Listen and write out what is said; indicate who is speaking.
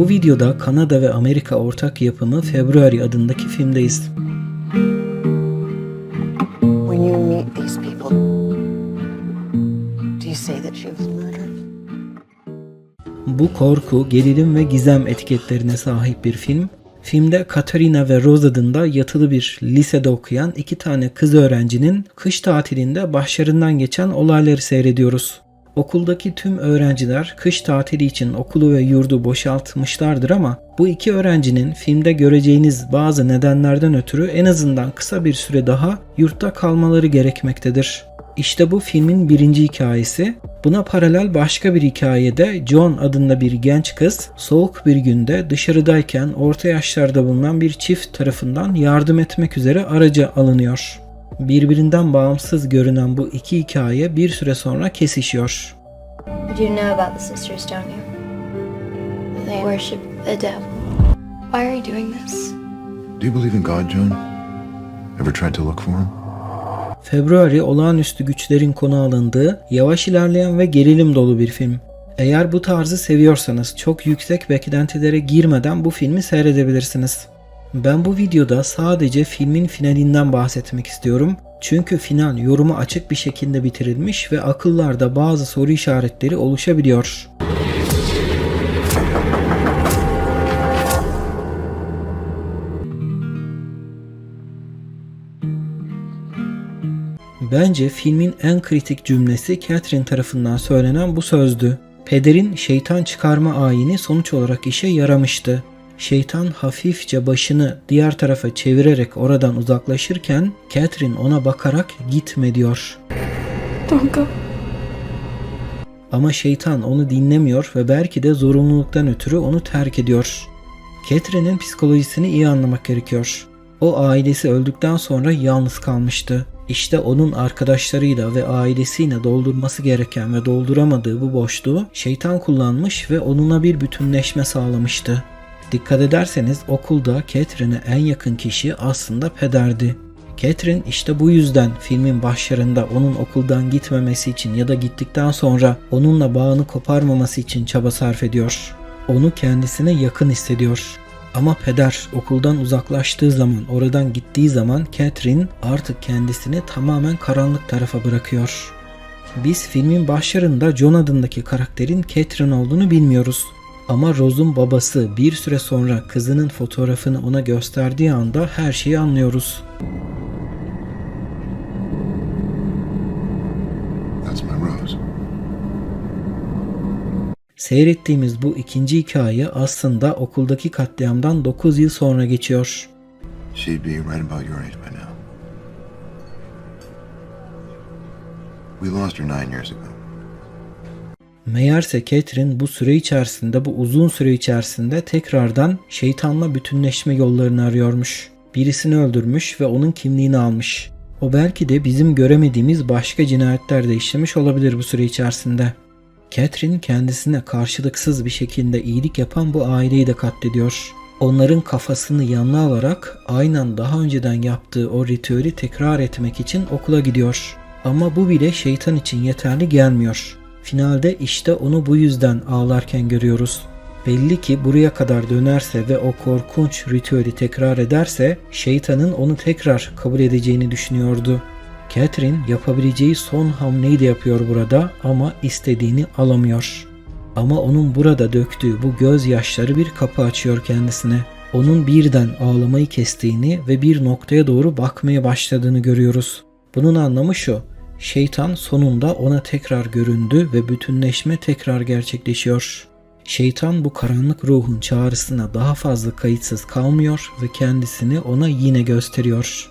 Speaker 1: Bu videoda Kanada ve Amerika ortak yapımı February adındaki filmdeyiz.
Speaker 2: When you meet these people, do you say that she was murdered?
Speaker 1: Bu korku, gerilim ve gizem etiketlerine sahip bir film. Filmde Katarina ve Rose adında yatılı bir lisede okuyan iki tane kız öğrencinin kış tatilinde başlarından geçen olayları seyrediyoruz. Okuldaki tüm öğrenciler kış tatili için okulu ve yurdu boşaltmışlardır ama bu iki öğrencinin filmde göreceğiniz bazı nedenlerden ötürü en azından kısa bir süre daha yurtta kalmaları gerekmektedir. İşte bu filmin birinci hikayesi. Buna paralel başka bir hikayede John adında bir genç kız soğuk bir günde dışarıdayken orta yaşlarda bulunan bir çift tarafından yardım etmek üzere araca alınıyor. Birbirinden bağımsız görünen bu iki hikaye bir süre sonra kesişiyor.
Speaker 3: You know about the sisters, don't you? They worship the devil. Why are you doing this?
Speaker 4: Do you believe in God, Joan? Ever tried to look for him?
Speaker 1: February olağanüstü güçlerin konu alındığı, yavaş ilerleyen ve gerilim dolu bir film. Eğer bu tarzı seviyorsanız çok yüksek beklentilere girmeden bu filmi seyredebilirsiniz. Ben bu videoda sadece filmin finalinden bahsetmek istiyorum. Çünkü final yorumu açık bir şekilde bitirilmiş ve akıllarda bazı soru işaretleri oluşabiliyor. Bence filmin en kritik cümlesi Catherine tarafından söylenen bu sözdü. Pederin şeytan çıkarma ayini sonuç olarak işe yaramıştı. Şeytan hafifçe başını diğer tarafa çevirerek oradan uzaklaşırken Catherine ona bakarak gitme diyor.
Speaker 3: Don't go.
Speaker 1: Ama şeytan onu dinlemiyor ve belki de zorunluluktan ötürü onu terk ediyor. Catherine'in psikolojisini iyi anlamak gerekiyor. O ailesi öldükten sonra yalnız kalmıştı. İşte onun arkadaşlarıyla ve ailesiyle doldurması gereken ve dolduramadığı bu boşluğu şeytan kullanmış ve onunla bir bütünleşme sağlamıştı. Dikkat ederseniz okulda Catherine'e en yakın kişi aslında pederdi. Catherine işte bu yüzden filmin başlarında onun okuldan gitmemesi için ya da gittikten sonra onunla bağını koparmaması için çaba sarf ediyor. Onu kendisine yakın hissediyor. Ama peder okuldan uzaklaştığı zaman, oradan gittiği zaman Catherine artık kendisini tamamen karanlık tarafa bırakıyor. Biz filmin başlarında John adındaki karakterin Catherine olduğunu bilmiyoruz. Ama Rose'un babası bir süre sonra kızının fotoğrafını ona gösterdiği anda her şeyi anlıyoruz.
Speaker 4: That's my Rose.
Speaker 1: Seyrettiğimiz bu ikinci hikaye aslında okuldaki katliamdan 9 yıl sonra geçiyor.
Speaker 4: She'd be right about your age by now. We lost her nine years ago.
Speaker 1: Meğerse Catherine bu süre içerisinde, bu uzun süre içerisinde tekrardan şeytanla bütünleşme yollarını arıyormuş. Birisini öldürmüş ve onun kimliğini almış. O belki de bizim göremediğimiz başka cinayetler de işlemiş olabilir bu süre içerisinde. Catherine kendisine karşılıksız bir şekilde iyilik yapan bu aileyi de katlediyor. Onların kafasını yanına alarak aynen daha önceden yaptığı o ritüeli tekrar etmek için okula gidiyor. Ama bu bile şeytan için yeterli gelmiyor. Finalde işte onu bu yüzden ağlarken görüyoruz. Belli ki buraya kadar dönerse ve o korkunç ritüeli tekrar ederse şeytanın onu tekrar kabul edeceğini düşünüyordu. Catherine yapabileceği son hamleyi de yapıyor burada ama istediğini alamıyor. Ama onun burada döktüğü bu gözyaşları bir kapı açıyor kendisine. Onun birden ağlamayı kestiğini ve bir noktaya doğru bakmaya başladığını görüyoruz. Bunun anlamı şu. Şeytan sonunda ona tekrar göründü ve bütünleşme tekrar gerçekleşiyor. Şeytan bu karanlık ruhun çağrısına daha fazla kayıtsız kalmıyor ve kendisini ona yine gösteriyor.